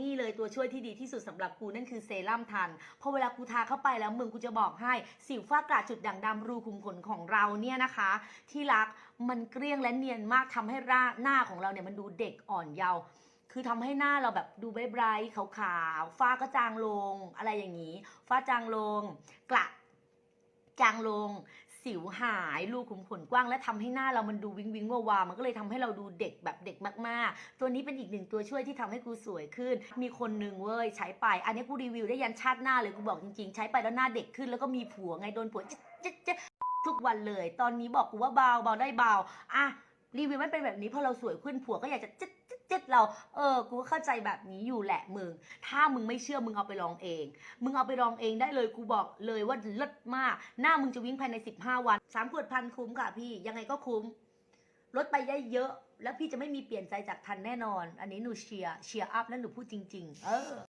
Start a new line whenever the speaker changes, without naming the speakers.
นี่เลยตัวช่วยที่ดีที่สุดสำหรับกูนั่นคือเซรั่มทันพอเวลากูทาเข้าไปแล้วมึงกูจะบอกให้สิวฝ้ากระจุดด่างดำรูขุมขนของเราเนี่ยนะคะ ที่รักมันเกลี้ยงและเนียนมากทำให้ร่าหน้าของเราเนี่ยมันดูเด็กอ่อนเยาว์คือทำให้หน้าเราแบบดูไบรท์ๆขาวๆฝ้าก็จางลงอะไรอย่างนี้ ฝ้าจางลงกระจางลง สิวหายรูขุมขนกว้างและทำให้หน้าเรามันดูวิงวิงวาวามันก็เลยทำให้เราดูเด็กแบบเด็กมากๆ ตัวนี้เป็นอีกหนึ่งตัวช่วยที่ทำให้กูสวยขึ้น มีคนหนึ่งเว้ยใช้ไป อันนี้กูรีวิวได้ยันชาติหน้าเลยกูบอกจริงๆ ใช้ไปแล้วหน้าเด็กขึ้นแล้วก็มีผัวไงโดนผัวจ๊ทุกวันเลย ตอนนี้บอกกูว่าเบาเบาได้เบาอะรีวิวไม่เป็นแบบนี้เพราะเราสวยขึ้นผัวก็อยากจะจ๊ะ จ๊ะจ๊ดเรา เออ กูเข้าใจแบบนี้อยู่แหละมึง ถ้ามึงไม่เชื่อมึงเอาไปลองเอง มึงเอาไปลองเองได้เลย กูบอกเลยว่าเลิศมาก หน้ามึงจะวิ่งภายใน 15 วันสามขวดพันคุ้มค่ะพี่ ยังไงก็คุ้ม ลดไปได้เยอะ แล้วพี่จะไม่มีเปลี่ยนใจจากทันแน่นอน อันนี้หนูเชียร์ เชียร์อัพ แล้วหนูพูดจริง ๆ เออ